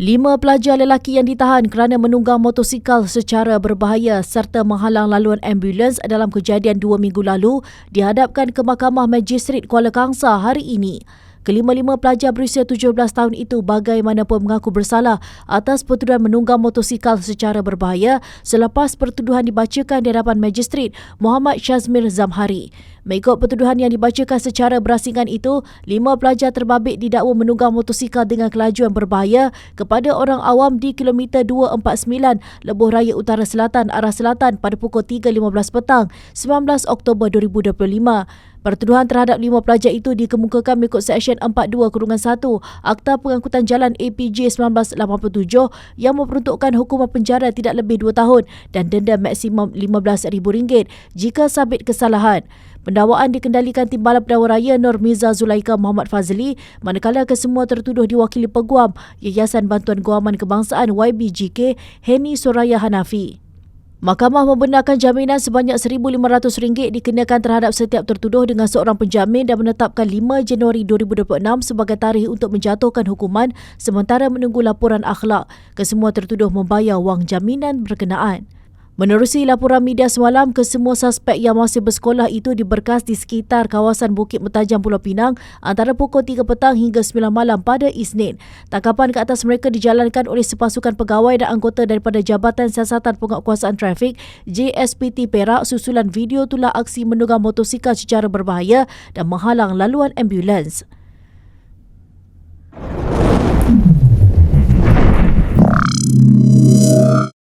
Lima pelajar lelaki yang ditahan kerana menunggang motosikal secara berbahaya serta menghalang laluan ambulans dalam kejadian dua minggu lalu dihadapkan ke Mahkamah Magistrat Kuala Kangsar hari ini. Kelima-lima pelajar berusia 17 tahun itu bagaimanapun mengaku bersalah atas pertuduhan menunggang motosikal secara berbahaya selepas pertuduhan dibacakan di hadapan Magistrat Muhammad Syazmir Zamhari. Mengikut pertuduhan yang dibacakan secara berasingan itu, lima pelajar terbabit didakwa menunggang motosikal dengan kelajuan berbahaya kepada orang awam di kilometer 249 Lebuh Raya Utara Selatan arah selatan pada pukul 3.15 petang 19 Oktober 2025. Pertuduhan terhadap lima pelajar itu dikemukakan mengikut Seksyen 42-1 Akta Pengangkutan Jalan APJ 1987 yang memperuntukkan hukuman penjara tidak lebih dua tahun dan denda maksimum RM15,000 jika sabit kesalahan. Pendakwaan dikendalikan Timbalan Pendakwa Raya Nur Miza Zulaika Muhammad Fazli manakala kesemua tertuduh diwakili Peguam Yayasan Bantuan Guaman Kebangsaan YBGK Heni Soraya Hanafi. Mahkamah membenarkan jaminan sebanyak RM1,500 dikenakan terhadap setiap tertuduh dengan seorang penjamin dan menetapkan 5 Januari 2026 sebagai tarikh untuk menjatuhkan hukuman sementara menunggu laporan akhlak. Kesemua tertuduh membayar wang jaminan berkenaan. Menerusi laporan media semalam, kesemua suspek yang masih bersekolah itu diberkas di sekitar kawasan Bukit Metajam Pulau Pinang antara pukul 3 petang hingga 9 malam pada Isnin. Tangkapan ke atas mereka dijalankan oleh sepasukan pegawai dan anggota daripada Jabatan Siasatan Penguatkuasaan Trafik JSPT Perak susulan video tulah aksi menunggang motosikal secara berbahaya dan menghalang laluan ambulans.